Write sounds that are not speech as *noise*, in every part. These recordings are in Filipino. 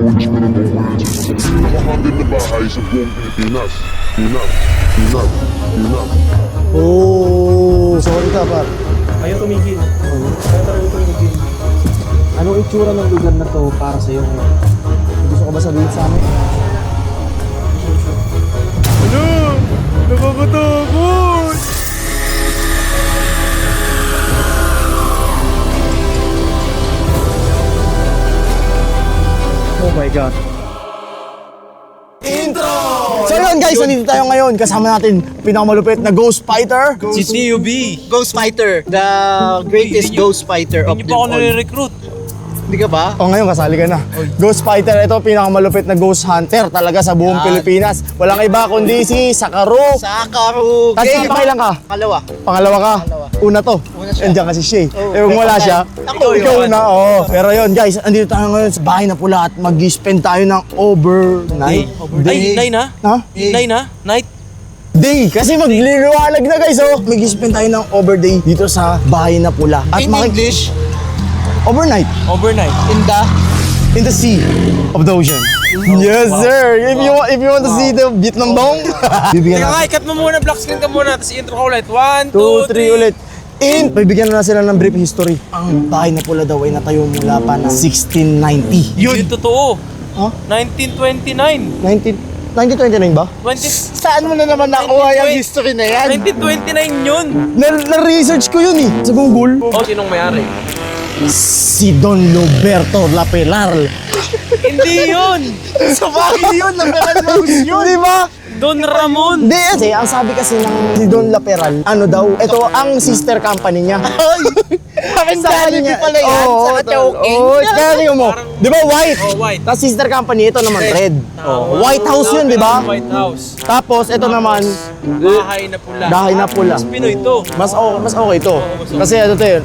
Pinakahandin na bahay sa buong Pilipinas. Pinas, Pinas, Pinas. Oh, sorry ka par. Ayaw tumigil. Ayaw talaga tumigil. Anong itsura ng lugar na to para sa iyo ngayon? Gusto ko ba sabihin sa amin? Ano? Nakakatakot! Oh my God. Intro! So yun guys, nandito tayo ngayon. Kasama natin pinakamalupit na Ghost Fighter. Si TUB! Ghost Fighter, the greatest ghost fighter of Hindi them pa ako all. nare-recruit. Hindi ka ba? O ngayon, kasali ka na. Ghost Fighter, ito pinakamalupit na Ghost Hunter talaga sa buong Yan. Pilipinas. Walang iba kundi si Sakaro. Sakaru. Kasi Game. pakailan ka? Kalawa. Pangalawa ka? Pangalawa. Una to. Una siya. Andiyan kasi siya eh. Oh, eh kung wala siya, na. ikaw, Ako ikaw yun. na. Oo. Pero yun guys, andito tayo ngayon sa bahay na pula at mag-spend tayo ng overnight. Ay, nine ha? Ha? Nine ha? Night? Day! Kasi magliliwanag na guys, oh. Mag-spend tayo ng overday dito sa bahay na pula. At In English, Overnight. Overnight. in the... In the sea of the ocean. Yes, sir. If you want, if you want to see the Vietnam dong, *laughs* bibigyan Teka nga, natin. ikat mo muna, black screen ka muna, tapos intro ka ulit. One, Two, three ulit. In, bibigyan na sila ng brief history. Ang bahay na pula daw ay natayo mula pa ng 1690. Yun! Yun totoo. Huh? 1929. 19, 1929 ba? 20, Saan mo na naman nakuha yung history na yan? 1929 yun! Na, na-research ko yun eh, sa Google. Oh, sinong mayari? Si Don Roberto Lapelar. Hindi yun! *laughs* Sa bahay yun, mo yun. Di ba? Don Ramon! Hindi kasi, ang sabi kasi ng si Don Laperal, ano daw, ito ang sister company niya. Parang Jollibee pala yan, Oo, sa Chowking. Oo, kaya tingnan mo. Di ba white? Oh, white. Tapos sister company, ito naman red. Oh, White House yun, di ba? White House. Tapos ito naman, Bahay na pula. Bahay na pula. Mas Pinoy to. mas okay, mas okay to. Kasi ano to yun,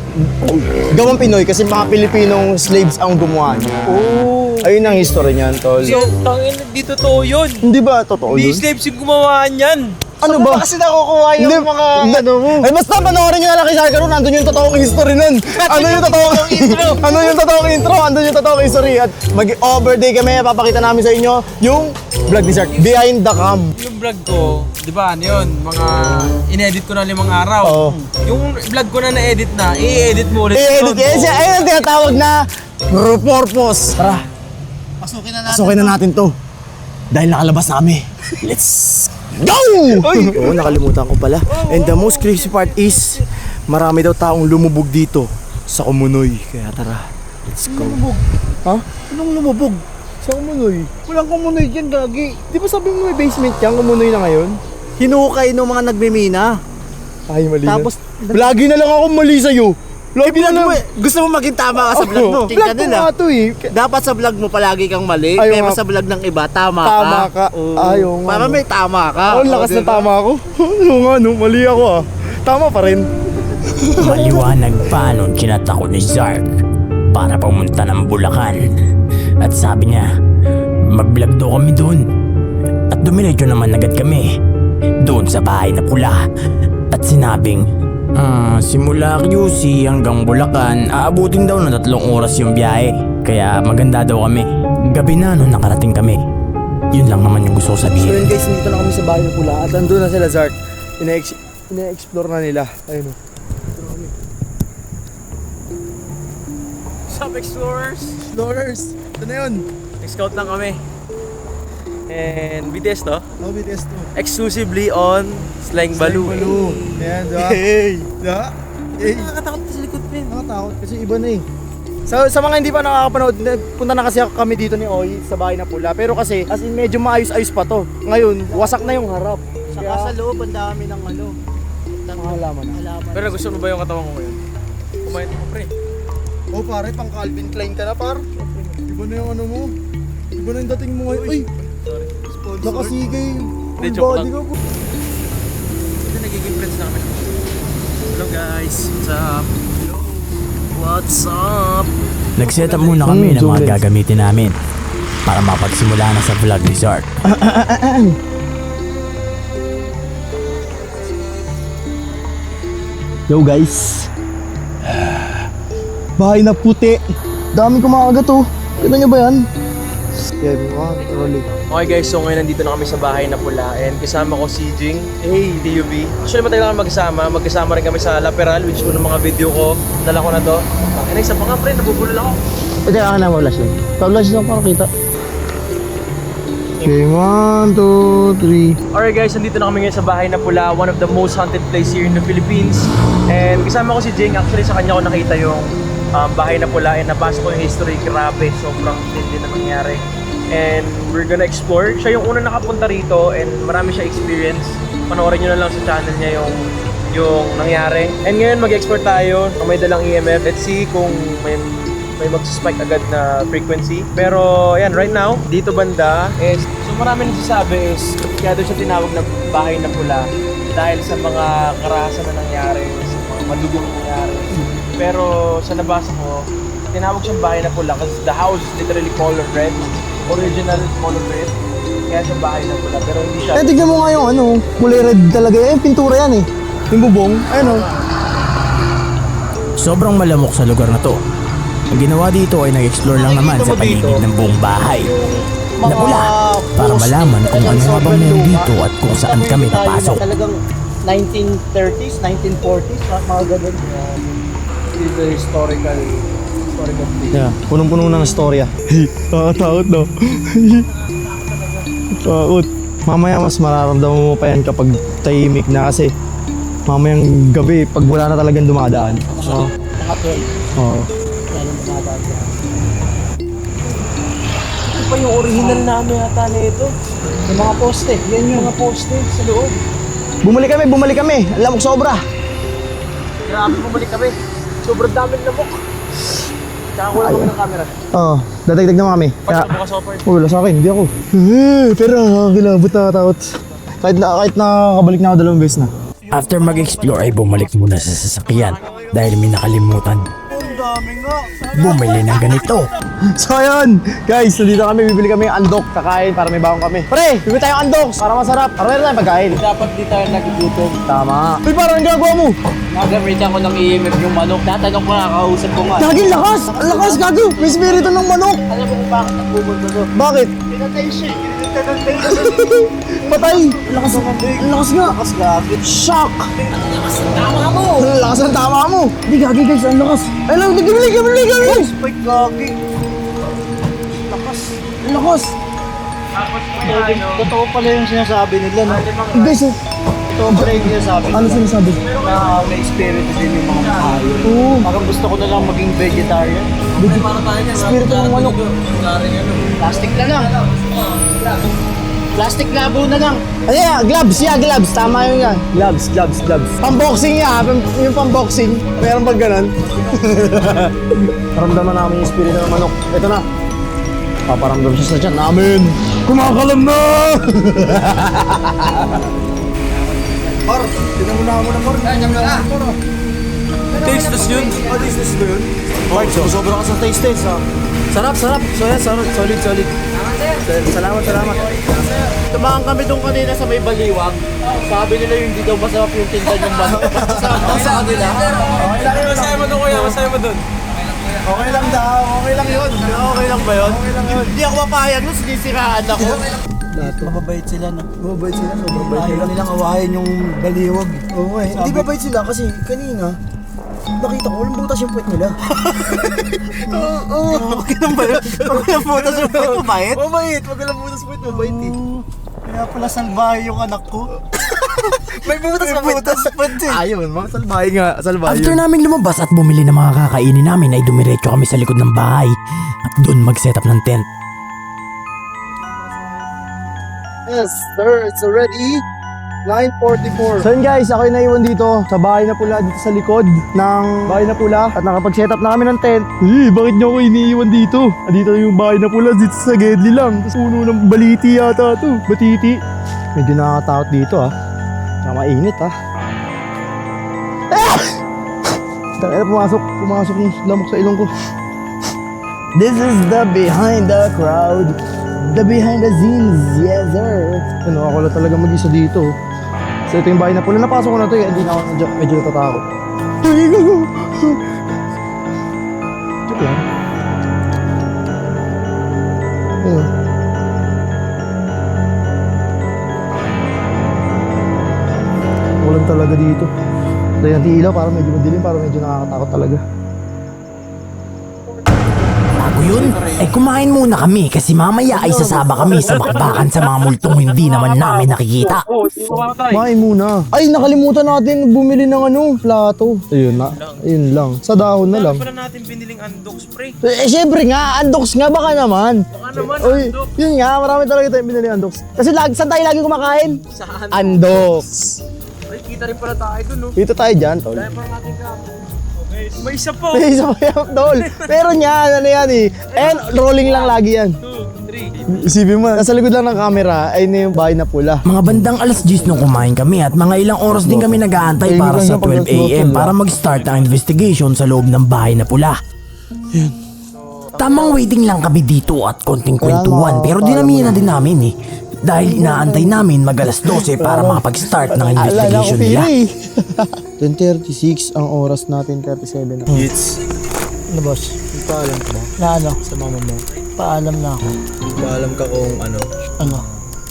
gawang Pinoy kasi mga Pilipinong slaves ang gumawa niya. Oh. Ayun ang history niyan, tol. So, tangin, di totoo yun. Hindi ba totoo Di yun? slaves yung gumawa niyan. Ano ba? Kasi nakukuha yung Hindi, mga... hindi. ano mo. Ay, basta panoorin nyo na lang kay Sarkar nandun yung totoong history nun. Ano yung totoong intro? *laughs* ano yung totoong intro? Andun yung totoong history. At mag-overday kami, papakita namin sa inyo yung vlog ni Sark. Behind the cam. Yung vlog ko, di ba, ano yun, mga in-edit ko na limang araw. Oo. Yung vlog ko na na-edit na, i-edit mo ulit. I-edit yun. Ayun ang tinatawag na purpose. Tara, Pasukin na natin. pasukin na natin to. Dahil nakalabas na kami. Let's go! Oo, nakalimutan ko pala. And the most crazy part is, marami daw taong lumubog dito sa Kumunoy. Kaya tara, let's go. Lumubog? Ha? Anong lumubog? Sa Kumunoy. Walang Kumunoy dyan, Gagi. Di ba sabi mo may basement yan, Kumunoy na ngayon? Hinukay ng mga nagmimina. Ay, mali Tapos- na. Lagi na lang ako mali sa'yo. Lagi na lang. gusto mo maging tama ka sa vlog mo. Oh, ka vlog ko nila. nga to eh. Dapat sa vlog mo palagi kang mali, Ayaw pero nga. sa vlog ng iba, tama, Tama ka. Oo. Ayaw nga, Para no. may tama ka. Oh, ang lakas na diba? tama ako. *laughs* ano nga, no? Mali ako ah. Tama pa rin. Maliwanag pa nung chinat ako ni Zark para pumunta ng Bulacan. At sabi niya, mag-vlog daw kami doon. At dumiretso naman agad kami doon sa bahay na pula. At sinabing, ah, simula QC hanggang Bulacan, aabutin daw ng tatlong oras yung biyahe. Kaya maganda daw kami. Gabi na nung nakarating kami. Yun lang naman yung gusto ko So yun sabihin. guys, nandito na kami sa bahay na pula at nandun na sila Zark. Ina-ex- Ina-explore na nila. Ayun oh. Sup, explorers? Explorers! Ito na yun. Nag-scout lang kami. And BTS to, Oh, BTS to. exclusively on Slang Baloo. Balu. Ayan, diba? Hey! Diba? Hey! Nakakatakot sa likod, men. Nakatakot kasi iba na eh. Sa, sa mga hindi pa nakakapanood, na- punta na kasi kami dito ni Oy sa bahay na pula. Pero kasi, as in medyo maayos-ayos pa to. Ngayon, wasak na yung harap. Saka sa loob, ang dami ng ano. ng halaman na. halaman. Pero gusto mo ba yung katawan ko ngayon? Kumain mo, pre. Oh pare, pang Calvin Klein ka na par. Iba na yung ano mo. Iba na yung dating mo ngayon. Ay! Nakasigay. Hindi, Ang joke body lang. ko. Ito nagiging friends namin. Hello guys, what's up? Hello. What's up? Nag-set up muna kami Mm, ng zoom mga gagamitin namin para mapagsimula na sa vlog ni Zark. Yo guys. *sighs* Bahay na puti. Dami kumakagat oh. Kita nyo ba yan? Game one, rolling. Okay guys, so ngayon nandito na kami sa bahay na pula and kasama ko si Jing, hey, DUV. Actually matagal na kami magkasama, magkasama rin kami sa Laperal which unang mga video ko, dala ko na to. And isa pa nga pre, nabubulol ako. Pwede ka na mablash yun. Pablash lang para kita. Okay, one, two, three. Alright guys, nandito na kami ngayon sa bahay na pula, one of the most haunted place here in the Philippines. And kasama ko si Jing, actually sa kanya ko nakita yung um, bahay na pula and nabasa ko yung history, grabe, sobrang tindi na nangyari. And we're gonna explore. Siya yung una nakapunta rito and marami siya experience. Panoorin nyo na lang sa channel niya yung yung nangyari. And ngayon mag-explore tayo. May dalang EMF, let's see kung may may mag-spike agad na frequency. Pero yan, right now, dito banda is, so marami nagsasabi is, kaya doon siya tinawag na bahay na pula dahil sa mga karahasan na nangyari, madugong nangyari. Pero sa nabasa ko, tinawag siyang bahay na pula kasi the house is literally color red. Original color red. Kaya siya bahay na pula. Pero hindi siya... Eh, tignan mo nga yung ano, kulay red talaga. Eh, pintura yan eh. Yung bubong, ayun oh. Sobrang malamok sa lugar na to. Ang ginawa dito ay nag-explore lang naman sa paligid ng buong bahay. Na pula, para malaman kung ano nga bang meron dito at kung saan kami napasok. Talagang 1930s, 1940s, mga ganun. This is the historical, historical place. Yeah, punong-puno na ng storya. Nakakatakot no? Takot. Mamaya mas mararamdaman mo pa yan kapag tahimik na kasi mamayang gabi pag wala na talagang dumadaan. Oo. Mga 12, Oo. Ito pa yung original namin ata na ito. Yung mga poste, yan yung mga poste sa loob. Bumalik kami, bumalik kami. Alam mo sobra. Grabe bumalik kami. Sobrang dami ng lamok. Tsaka kulang kami ng camera. Oo, dadagdag naman kami. Kaya, bukas offer. oh, wala sa akin, hindi ako. Eh, pero nakakilabot na takot. Kahit na, kahit nakakabalik na ako dalawang beses na. After mag-explore ay bumalik muna sa sasakyan dahil may nakalimutan. Bumili ng ganito. So ayun, guys, nandito kami, bibili kami ng andok, kakain para may bawang kami. Pre, bibili tayong andok para masarap, para meron tayong pagkain. Dapat di tayo nagugutom. Tama. Uy, parang ang ginagawa mo. Nagamitan ko ng EMF yung manok. Tatanong ko na, kausap ko nga. Gaging lakas! Ang lakas, gago! May spirito ng manok! Alam mo kung bakit nagpupunta doon? Bakit? Pinatay siya. Pinatay siya. *laughs* Patay! Ang lakas, ang lakas nga! Lakas gagit. Shock! Ang lakas ng tama mo! Ang lakas ng tama mo! Hindi, gagi guys, ang lakas! Ay lang, gabili, gabili, gabili! Spike gagi. Lakas. Lakas! Totoo pala yung sinasabi nila. No? Guys, oh, Totoo pala yung sinasabi ano nila. sinasabi? Na may spirit din yung mga hayop. Oo. Parang gusto ko na lang maging vegetarian. Spirito ng manok. Plastic na lang. Plastic labo na lang. Ano yan? Gloves, yeah, gloves. Tama yun yan. Gloves, gloves, gloves. Pamboxing yan. Pam- Yung pamboxing. Meron pag ganun. *laughs* Paramdaman namin yung espiritu ng manok. Ito na. Paparamdam siya sa tiyan namin. Kumakalam na! *laughs* Par, tinan mo na Par. Ay, tinan mo na. Tasteless yun. Oh, this is yun. Mark, sobra ka sa taste test ha. Sarap, sarap. So yan, solid, solid, solid. Salamat, salamat. Tumahan kami doon kanina sa may baliwag. Sabi nila yung hindi daw masarap yung tinda ng manok. *laughs* Sa sa kanila. Masaya mo doon kuya, masaya mo doon. Okay lang daw, okay lang yun. Okay lang ba yun? Hindi ako mapahayag nun, sinisiraan ako. Mababait sila, no? Mababait sila, sobrang bait nila. nilang awahin yung baliwag. Oo eh. Hindi mabait sila kasi kanina, nakita ko, walang butas yung puwet nila. *laughs* Oo. Okay lang ba yun? Okay lang po, tapos yung pwede mabait. Mabait, wag walang butas puwet, mabait eh. Kaya pala salbahe yung anak ko. *laughs* May butas May butas puwet eh. Ayun, mga salbahay nga, salbahay After yun. naming lumabas at bumili ng mga kakainin namin ay dumiretso kami sa likod ng bahay at doon mag-set up ng tent. Yes, sir, it's already 9.44. So yun guys, ako yung naiwan dito sa bahay na pula, dito sa likod ng bahay na pula at nakapag-set up na kami ng tent. Eh, bakit niyo ako iniiwan dito? Dito yung bahay na pula, dito sa Gedli lang. Tapos puno ng baliti yata to. Batiti. Medyo nakakatakot dito ah. Tsaka mainit ah. Ah! Tangina, pumasok, pumasok yung lamok sa ilong ko. This is the behind the crowd. The behind the scenes, yes sir. Ano, ako lang talaga mag-isa dito. So ito yung bahay na pula. Napasok ko na to eh. Hindi na ako medyo, medyo natatakot. Joke lang. Walang talaga dito. Dahil ang ilaw para medyo madilim, para medyo nakakatakot talaga. Yun, ay kumain muna kami kasi mamaya ay sasaba kami sa bakbakan sa mga multong hindi naman namin nakikita. Kumain muna. Ay, nakalimutan natin bumili ng ano, plato. Ayun na. Ayun lang. Sa dahon na lang. Pala natin biniling andok spray. Eh, syempre nga, andoks nga baka naman. Baka naman Uy, andok. yun nga, marami talaga tayong binili andoks. Kasi lag, saan tayo lagi kumakain? Saan? Andoks. Ay, kita rin pala tayo dun, no? Dito tayo dyan, tol. Dahil parang natin ka. May isa po. May isa pa yung tol. Pero niyan, ano yan eh. And rolling lang lagi yan. Isipin mo, nasa likod lang ng camera, ay na yung bahay na pula. Mga bandang alas 10 nung kumain kami at mga ilang oras din kami nag-aantay para sa 12 a.m. para mag-start ang investigation sa loob ng bahay na pula. Tamang waiting lang kami dito at konting kwentuhan pero dinamihan na din namin eh. Dahil inaantay namin mag alas 12 para makapag-start ng investigation nila. *laughs* 10.36 ang oras natin, 37 na. It's, Ano boss? Paalam ka ba? na ano, Sa mama mo. paalam na ako. Paalam ka kung ano, Ano,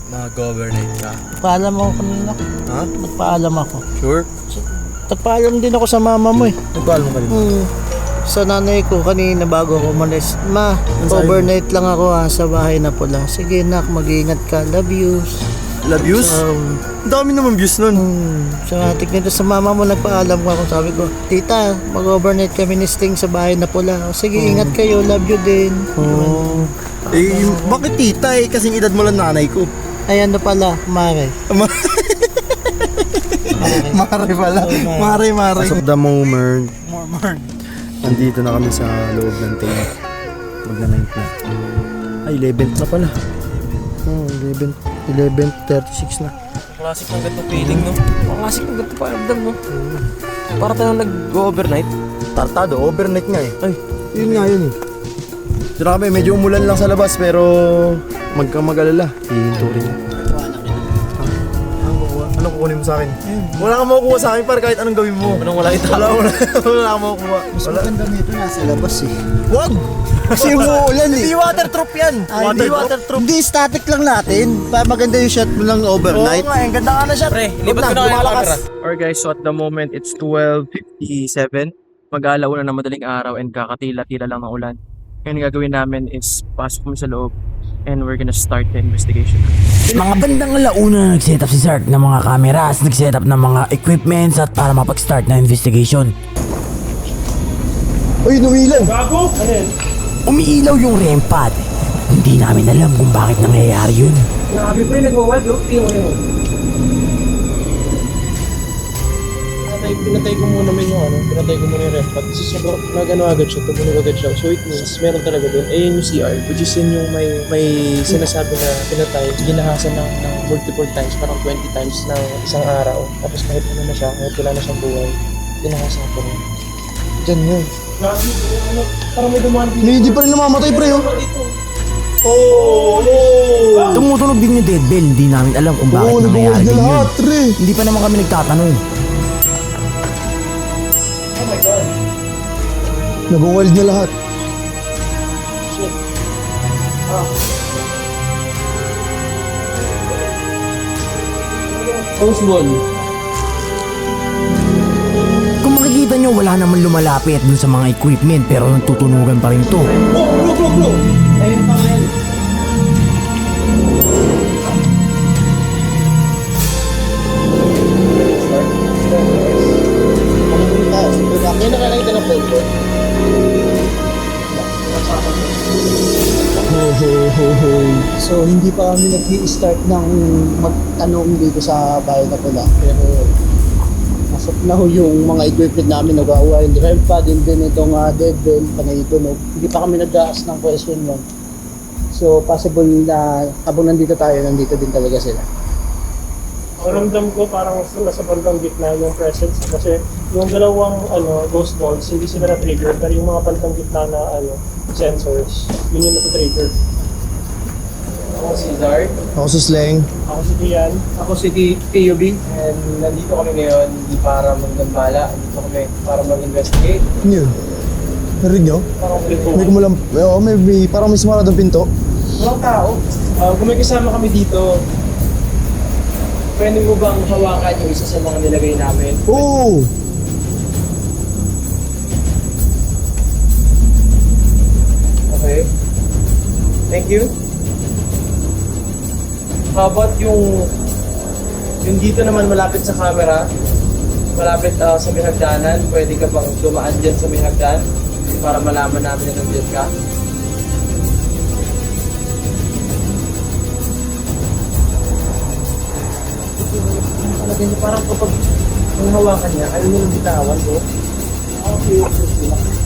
mag-governate ka. paalam ako kanina. Ha? Nagpaalam ako. Sure? Nagpaalam din ako sa mama mo eh. Nagpaalam ka rin. Hmm. Sa nanay ko kanina bago ako umalis. Ma, overnight lang ako ha sa bahay na pula. Sige nak, mag-iingat ka. Love you. Love views? Um, Ang dami naman views nun. hmm, sa tignan sa mama mo nagpaalam ko ako. Sabi ko, Tita, mag-overnight kami ni Sting sa bahay na pula. O, sige, ingat kayo. Love you din. Oh. Eh, bakit tita eh? Kasing edad mo lang nanay ko. Ay, ano pala, Mare. *laughs* Mare pala. Mare, mare. As of the moment, nandito na kami sa loob ng tent. Mag na night na. Ay, 11 na pala. Oh, 11. 11.36 na. Classic ng ganitong feeling, no? Ang classic ng ganitong pakiramdam, no? Para tayong nag-overnight. Tartado, overnight nga eh. Ay, yun nga yun eh. Kami, medyo umulan lang sa labas pero magka mag-alala. Hihinto rin? Anong kukunin mo sa akin? Wala kang makukuha sa akin para kahit anong gawin mo. Anong wala ito? Wala, wala, *laughs* wala kang makukuha. Mas maganda nito nasa labas eh. Wag! Kasi umuulan eh. Hindi waterproof yan. Hindi waterproof. Hindi, static lang natin. Para maganda yung shot mo lang Oo overnight. nga, ang ganda nga na siya. Pre, lipat ko na kayo ng camera. Alright guys, so at the moment, it's 12.57. Mag-aalaw na ng madaling araw and kakatila-tila lang ng ulan. Ngayon gagawin namin is pasok kami sa loob and we're gonna start the investigation. Mga bandang alauna na nag-set up si Zark ng mga cameras, nag-set up ng mga equipments at para mapag-start na investigation. Uy, numilan. Umiilaw yung REM pad. Hindi namin alam kung bakit nangyayari yun. pinatay, pinatay ko muna may yung ano, pinatay ko muna yung ref pad. Kasi sobrang nagano agad siya, tumunog agad siya. So it means meron talaga doon. Eh yun yung CR, which is yun yung may, may sinasabi na pinatay, ginahasan ng, ng multiple times, parang 20 times ng isang araw. Tapos kahit ano na siya, kahit wala na siyang buhay, ginahasan ko rin. Diyan yun. Ano, parang may dumaan dito. Hindi pa rin namamatay, pre. Oh. Tumutunog din yung dead bell, hindi namin alam kung bakit Oo, nangyayari na din yun. lahat, pre. Hindi pa naman kami nagtatanong. Nag-wild na lahat. Close wall. Kung makikita nyo, wala naman lumalapit dun sa mga equipment pero nagtutunugan pa rin to. Yan na nakita ng photo. So hindi pa kami nag-i-start ng magtanong dito sa bahay na pula. Pero Pasok na ho yung mga equipment namin nag-awa yung rem pad, yun din itong uh, dead bell, panay tunog. Hindi pa kami nag-aas ng question yun. So possible na habang nandito tayo, nandito din talaga sila. Paramdam ko parang nasa bandang gitna yung presence kasi yung dalawang ano ghost balls hindi sila na-trigger pero yung mga bandang gitna na ano sensors yun yung na-trigger. Ako si Zard. Ako si Sleng. Ako si Tian. Ako si TUB. And nandito kami ngayon hindi para magdambala. Nandito kami para mag-investigate. Yeah. Narinig nyo? Parang pinto. May kumulang, oo, may, may, parang may sumarad ang pinto. Walang tao. Uh, kung may kasama kami dito, pwede mo bang hawakan yung isa sa mga nilagay namin? Oo! Okay. Thank you. How about yung yung dito naman malapit sa camera, malapit ah, sa may hagdanan, pwede ka bang dumaan dyan sa may hagdan para malaman namin na nandiyan ka? Talaga niya parang kapag ang hawakan niya, ayaw niya nang bitawan ko. Okay, okay, okay.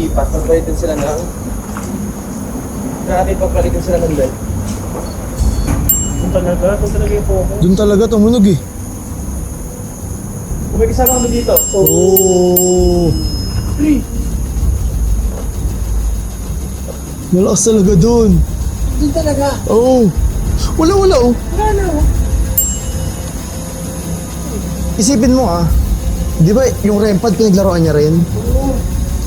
Kaya natin ilipat, pagpalitan sila ng... Natin pagpalitan sila ng bed. Kung talaga, kung talaga yung focus. Doon talaga tumunog eh. Kung may kasama kami dito, Oh. please. Malakas talaga doon. Doon talaga. Oo. Wala, wala oh. Wala na. oh. Isipin mo ah. Di ba yung rempad pinaglaruan niya rin?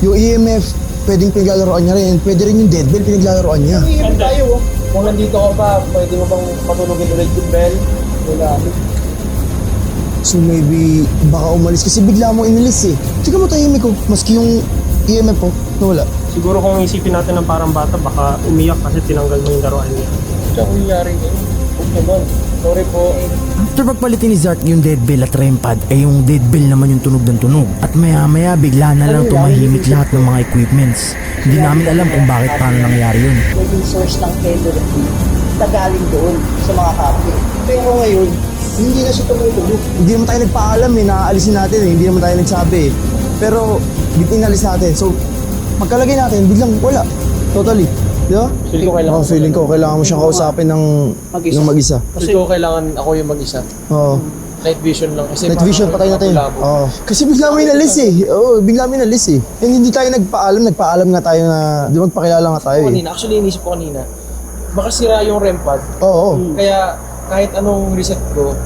Yung EMF, pwedeng pinaglalaroan niya rin. Pwede rin yung deadbell pinaglalaroan niya. Iiyak tayo. oh. Kung nandito ka pa, pwede mo bang patulogin ulit yung bell? Wala. So maybe baka umalis kasi bigla mo inilis eh. Tika mo tahimik ko, maski yung EMF ko, nawala. Siguro kung isipin natin ng parang bata, baka umiyak kasi tinanggal mo yung laruan niya. Siya kung nangyari ngayon. Huwag naman. Sorry po. After pagpalitin ni Zark yung dead bell at rempad, ay yung dead bell naman yung tunog ng tunog. At maya maya bigla na lang tumahimik lahat ng mga equipments. Hindi namin alam kung bakit paano nangyari yun. Naging source ng energy na galing doon sa mga kapit. Pero ngayon, hindi na siya tumutuloy. Hindi naman tayo nagpaalam eh, naaalisin natin eh. Hindi naman tayo nagsabi eh. Pero, inalis natin. So, pagkalagay natin, biglang wala. Totally. Di ba? Feeling ko kailangan Oh, feeling ko, kailangan mo siyang kausapin ng Mag-isa. ng mag-isa. Kasi ko kailangan ako yung mag-isa. Oo. Night vision lang. Kasi Night vision, patay natin. Labo. Oo. Kasi bigla mo inalis eh. Oo, bigla mo inalis eh. And hindi tayo nagpaalam, nagpaalam nga tayo na, di ba magpakilala nga tayo eh. Kanina, actually inisip ko kanina, baka sira yung REM pad. Oo, Kaya kahit anong reset ko,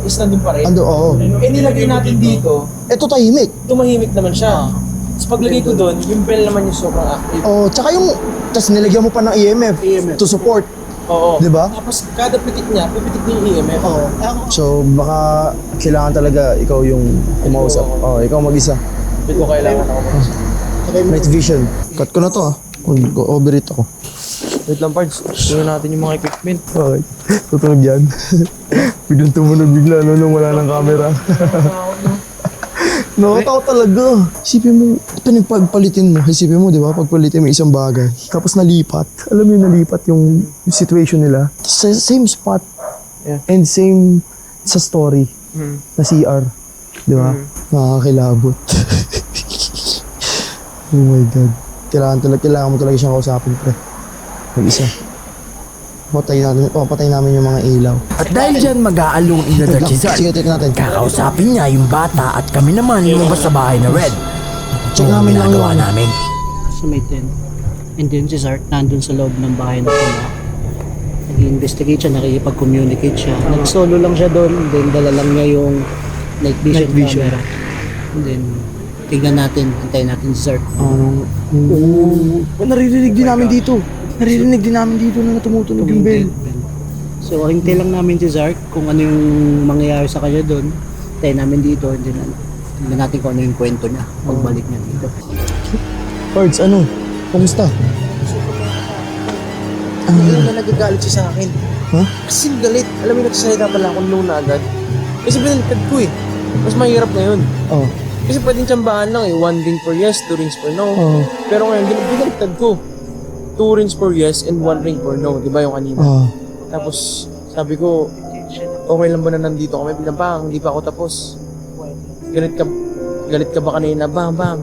is nandun pa rin. ando, oo. Eh nilagay natin dito, Ito tahimik. tumahimik naman siya. Tapos paglagay ko doon, yung bell naman yung sobrang active. Oo, tsaka yung, tas nilagyan mo pa ng EMF, to support. Oo. Di ba? Tapos kada pitik niya, pipitik din yung EMF. Oo. Ako, So, baka kailangan talaga ikaw yung kumausap. Oo, ikaw mag-isa. Hindi ko kailangan ako. Night vision. Cut ko na to ah. Overeat ako. Wait lang, Pards. Tingnan natin yung mga equipment. Okay. Tutunog yan. *laughs* Biglang tumunog bigla no, nung wala ng camera. Nakatawa talaga. Isipin mo, pinagpagpalitin mo. Isipin mo, di ba? Pagpalitin mo isang bagay. Tapos nalipat. Alam mo yung nalipat yung, situation nila. Sa same spot. Yeah. And same sa story. Hmm. Na CR. Di ba? Nakakakilabot. *laughs* oh my God. Kailangan talaga, kailangan mo talaga siyang kausapin, pre. Mag-isa. Patay natin, oh, patay namin yung mga ilaw. At dahil dyan mag-aalong in the dark Sige, take natin. kakausapin niya yung bata at kami naman lumabas sa bahay na Red. Check Yung namin lang ginagawa yung- namin. sa may tent. And then si Zark nandun sa loob ng bahay na pula. Nag-investigate siya, nakikipag-communicate siya. Nag-solo lang siya doon, then dala lang niya yung night vision, Night vision. camera. And then, tignan natin, antayin natin si Zark. Ano? Oo. Naririnig din namin dito. Naririnig din namin dito na tumutunog yung bell. So, hintay lang namin si Zark kung ano yung mangyayari sa kanya doon. Antayin namin dito, then ano, tignan natin kung ano yung kwento niya pagbalik niya dito. Cards, ano? Kumusta? Ngayon na nagagalit siya sa akin. Ha? Kasi galit. Alam mo, nagsasalita pala ako noon na agad. Kasi binaliktad ko eh. Mas mahirap ngayon. Oh. Kasi pwedeng tsambahan lang eh. One ring for yes, two rings for no. Oh. Pero ngayon, bin- binaliktad ko. Two rings for yes and one ring for no. Di ba yung kanina? Oh. Tapos, sabi ko, okay lang ba na nandito kami? Biglang bang, hindi pa ako tapos. Galit ka, galit ka ba kanina? Bang, bang.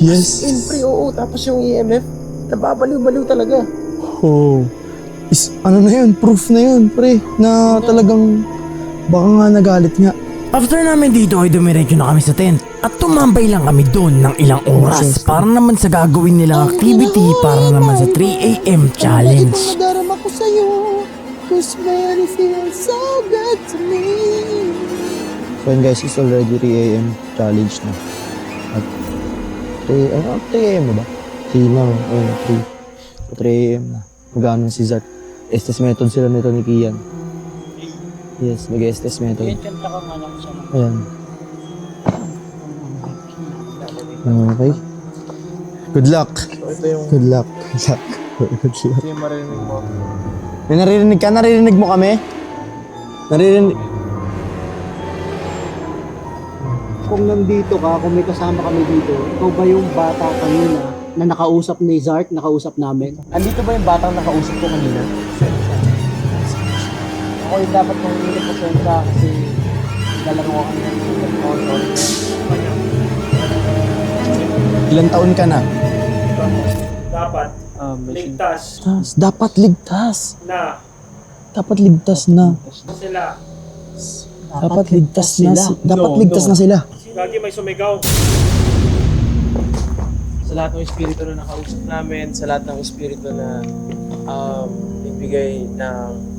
Yes. In pre, oo. Tapos yung EMF, nababaliw-baliw talaga. Oh. Is, ano na yun? Proof na yun, pre. Na talagang baka nga nagalit nga. After namin dito ay dumiretso na kami sa tent at tumambay lang kami doon ng ilang oras para naman sa gagawin nilang activity para naman sa 3am challenge. Nadarama ko sa'yo, cause man, it feels so good to me. So yun guys, it's already 3 a.m. challenge na. At 3, ano, 3 a.m. na ba? 3 na, oh, 3. 3 a.m. na. Magano si Zach. Estes method sila nito ni Kian. Yes, mag-Estes method. kanta ka nga lang siya. Ayan. Okay. Good luck. So ito yung, Good luck. Good luck. Good luck. ito yung maririnig mo. May naririnig ka? Naririnig mo kami? Naririnig... Kung nandito ka, kung may kasama kami dito, ikaw ba yung bata kanina na nakausap ni Zark, nakausap namin? Andito ba yung batang nakausap ko kanina? Ako yung dapat kong hindi pasensya kasi lalaro ko kami ng motor. Ilan taon ka na? dapat Um, ligtas Ligtas. Dapat ligtas. na Dapat ligtas na. sila. Dapat ligtas na. Dapat No, ligtas no. na sila. Lagi may sumigaw. sa lahat ng espiritu na nakausap namin, sa lahat ng espiritu na um, nagbigay ng,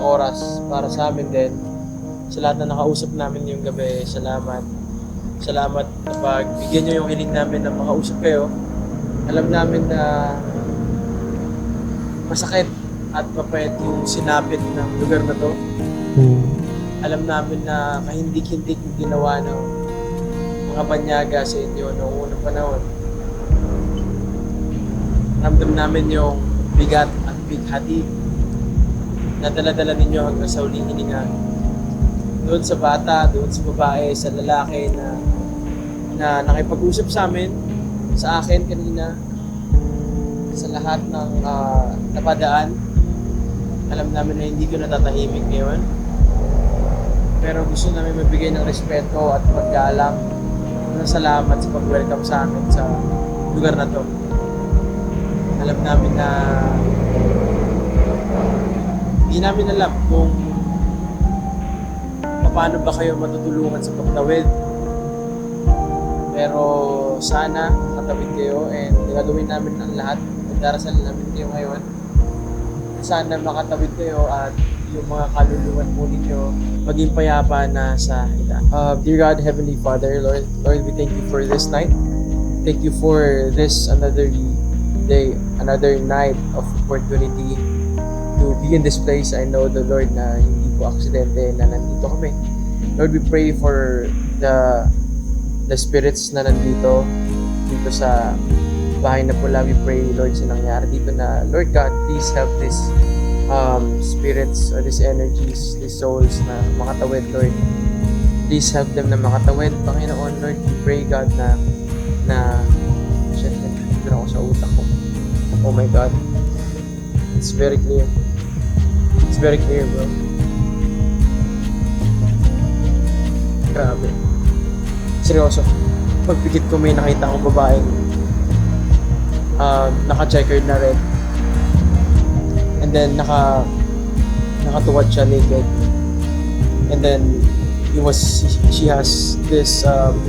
ng oras para sa amin din, sa lahat na nakausap namin yung gabi, salamat. Salamat na pagbigyan nyo yung hiling namin na makausap kayo. Alam namin na masakit at mapait yung sinapit ng lugar na to. Alam namin na kahindik-hindik yung ginawa ng mga banyaga sa inyo noong unang panahon. Ramdam namin yung bigat at bighati na dala-dala ninyo hanggang sa huling hininga. Doon sa bata, doon sa babae, sa lalaki na na nakipag-usap sa amin, sa akin kanina, sa lahat ng ah, napadaan. Alam namin na hindi ko natatahimik ngayon. Pero gusto namin mabigay ng respeto at paggalang ng salamat sa pag-welcome sa amin sa lugar na to. Alam namin na hindi namin alam kung paano ba kayo matutulungan sa pagtawid. Pero sana makatawid kayo and gagawin namin ang lahat. Magdarasal namin kayo ngayon. Sana makatawid kayo at yung mga kaluluwan po ninyo maging payapa na sa ita. Uh, dear God, Heavenly Father, Lord, Lord, we thank you for this night. Thank you for this another day, another night of opportunity to be in this place. I know the Lord na hindi po aksidente na nandito kami. Lord, we pray for the the spirits na nandito dito sa bahay na pula. We pray, Lord, sa nangyari dito na, Lord God, please help this um, spirits or these energies, these souls na makatawid, Lord. Please help them na makatawid, Panginoon, Lord. We pray, God, na na shit, nandito na ako sa utak ko. Oh my God. It's very clear. Very clear, bro. Grabe. Seryoso. Pagpikit ko may nakita akong babaeng um, naka-checkered na red. And then naka nakatuwad siya naked. And then he was she has this um,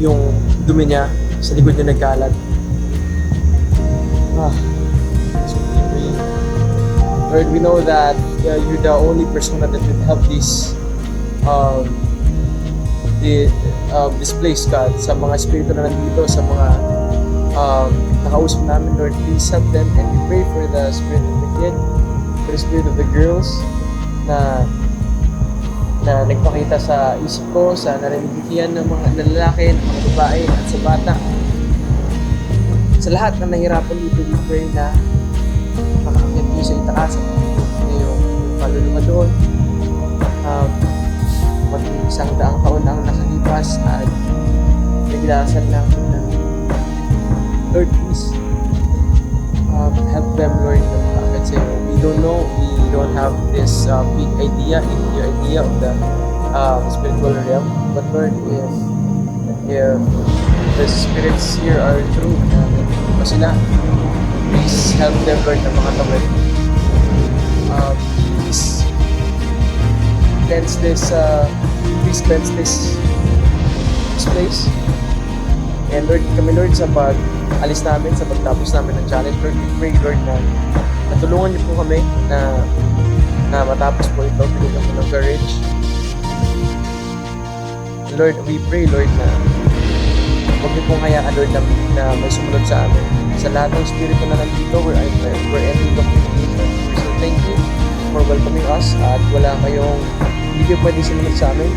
yung dumi niya sa likod niya nagkalat. Ah, Lord, we know that uh, you're the only person that could help this um, the uh, this place, God, sa mga espiritu na nandito, sa mga um, nakausap namin, Lord, please help them and we pray for the spirit of the kid, for the spirit of the girls na na nagpakita sa isip ko, sa narinig ng mga lalaki, ng mga babae, at sa bata. Sa lahat na nahirapan dito, we pray na makakakit kayo sa itaas na yung, kaluluwa doon. Um, maging isang daang taon ang nakalipas at nagdasal namin na Lord, please um, help them, Lord, na makakit sa'yo. We don't know, we don't have this uh, big idea, your idea of the uh, spiritual realm. But Lord, if, if the spirits here are true, na pa sila, please help them, Lord, na makatawid. Um, please cleanse this, uh, please cleanse this, this place. And Lord, kami Lord sa pag alis namin, sa pagtapos namin ng challenge, Lord, we pray Lord na natulungan niyo po kami na na matapos po ito, binigyan ko ng courage. Lord, we pray Lord na huwag niyo pong hayaan Lord na, na may sumunod sa amin. Sa lahat ng spirito na nandito, we're, we're ending the communication. welcoming us at wala kayong hindi kayo pwede sumunod sa amin.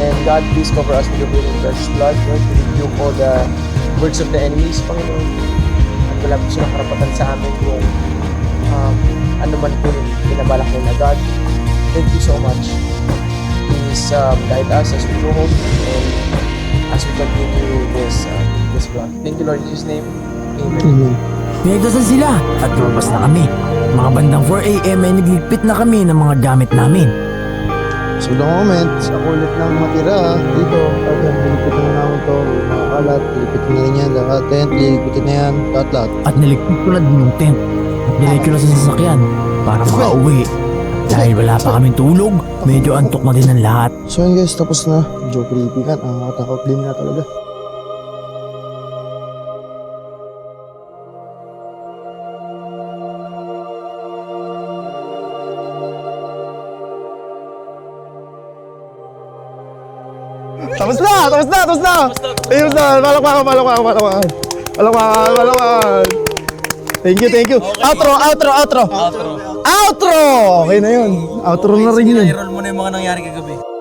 And God, please cover us with your healing precious blood. Lord, we rebuke all the words of the enemies, Panginoon. At wala po silang karapatan sa amin kung um, ano man po yung binabalak nila. God, thank you so much. Please um, guide us as we go home and as we continue this uh, this vlog. Thank you, Lord, in Jesus' name. Amen. Pinagdasal sila at lumabas na kami. Mga bandang 4am ay nagligpit na kami ng mga gamit namin. So the moment, sa kulit ng matira dito, agad lilipitin na namin to, mga kalat, lilipitin na rin yan, lahat tent, lilipitin na yan, lahat lahat. At niligpit ko na din yung tent. At nilay ko na sa sasakyan para makauwi. Dahil wala pa kaming tulog, medyo antok na din ang lahat. So yun guys, tapos na. Medyo creepy nga, nakakatakot din nga talaga. Tapos na! Tapos na! Tapos na! Palakpakan! Palakpakan! Palakpakan! Palakpakan! Palakpakan! Thank you, thank you. Outro, outro, outro. Outro. Outro! Okay na yun. Outro na rin yun. roll mo na yung mga nangyari kagabi.